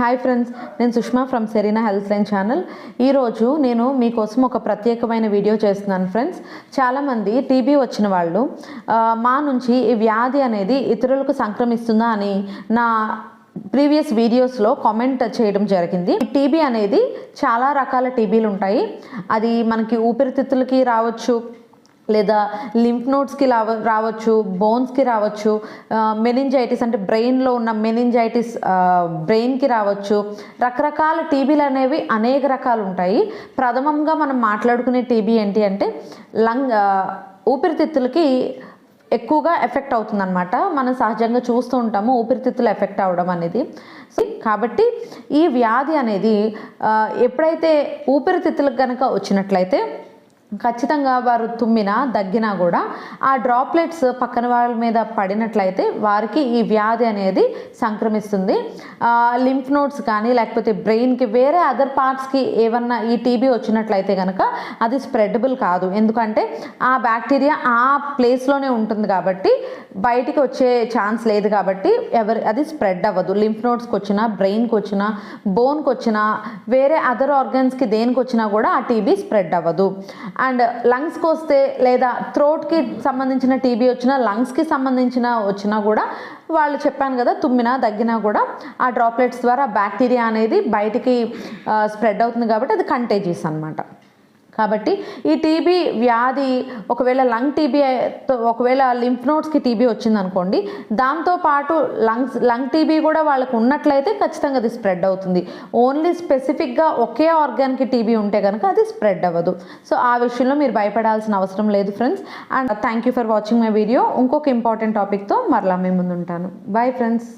Hi friends నేను Sushma from Serena health line channel ఈరోజు నేను మీకోసం ఒక ప్రత్యేకమైన వీడియో చేస్తున్నాను ఫ్రెండ్స్ చాలామంది టీబీ వచ్చిన వాళ్ళు మా నుంచి ఈ వ్యాధి అనేది ఇతరులకు సంక్రమిస్తుందా అని నా ప్రీవియస్ వీడియోస్లో కామెంట్ చేయడం జరిగింది. టీబీ అనేది చాలా రకాల టీబీలు ఉంటాయి. అది మనకి ఊపిరితిత్తులకి రావచ్చు లేదా లింఫ్ నోట్స్కి రావ రావచ్చు బోన్స్కి రావచ్చు మెనింజైటిస్ అంటే బ్రెయిన్లో ఉన్న మెనింజైటిస్ బ్రెయిన్కి రావచ్చు. రకరకాల టీబీలు అనేవి అనేక రకాలు ఉంటాయి. ప్రథమంగా మనం మాట్లాడుకునే టీబీ ఏంటి అంటే లంగ్ ఊపిరితిత్తులకి ఎక్కువగా ఎఫెక్ట్ అవుతుందన్నమాట. మనం సహజంగా చూస్తూ ఉంటాము ఊపిరితిత్తులు ఎఫెక్ట్ అవ్వడం అనేది. కాబట్టి ఈ వ్యాధి అనేది ఎప్పుడైతే ఊపిరితిత్తులకు కనుక వచ్చినట్లయితే ఖచ్చితంగా వారు తుమ్మినా దగ్గినా కూడా ఆ డ్రాప్లెట్స్ పక్కన వాళ్ళ మీద పడినట్లయితే వారికి ఈ వ్యాధి అనేది సంక్రమిస్తుంది. లింఫ్ నోట్స్ కానీ లేకపోతే బ్రెయిన్కి వేరే అదర్ పార్ట్స్కి ఏమన్నా ఈ టీబీ వచ్చినట్లయితే కనుక అది స్ప్రెడబుల్ కాదు. ఎందుకంటే ఆ బ్యాక్టీరియా ఆ ప్లేస్లోనే ఉంటుంది కాబట్టి బయటికి వచ్చే ఛాన్స్ లేదు కాబట్టి ఎవరి అది స్ప్రెడ్ అవ్వదు. లింఫ్ నోట్స్కి వచ్చినా బ్రెయిన్కి వచ్చినా బోన్కి వచ్చినా వేరే అదర్ ఆర్గన్స్కి దేనికి వచ్చినా కూడా ఆ టీబీ స్ప్రెడ్ అవ్వదు. అండ్ లంగ్స్కి వస్తే లేదా థ్రోట్కి సంబంధించిన టీబీ వచ్చినా లంగ్స్కి సంబంధించిన వచ్చినా కూడా వాళ్ళు చెప్పాను కదా తుమ్మినా దగ్గినా కూడా ఆ డ్రాప్లెట్స్ ద్వారా బ్యాక్టీరియా అనేది బయటికి స్ప్రెడ్ అవుతుంది కాబట్టి అది కంటేజియస్ అనమాట కాబట్టి ఈ టీబీ వ్యాధి ఒకవేళ లంగ్ టీబీ ఒకవేళ లింఫ్ నోట్స్కి టీబీ వచ్చిందనుకోండి దాంతోపాటు లంగ్స్ లంగ్ టీబీ కూడా వాళ్ళకు ఉన్నట్లయితే ఖచ్చితంగా అది స్ప్రెడ్ అవుతుంది. ఓన్లీ స్పెసిఫిక్గా ఒకే ఆర్గాన్కి టీబీ ఉంటే కనుక అది స్ప్రెడ్ అవ్వదు. సో ఆ విషయంలో మీరు భయపడాల్సిన అవసరం లేదు friends and thank you for watching my video ఇంకొక ఇంపార్టెంట్ టాపిక్తో మరలా మీ ముందు ఉంటాను బాయ్ ఫ్రెండ్స్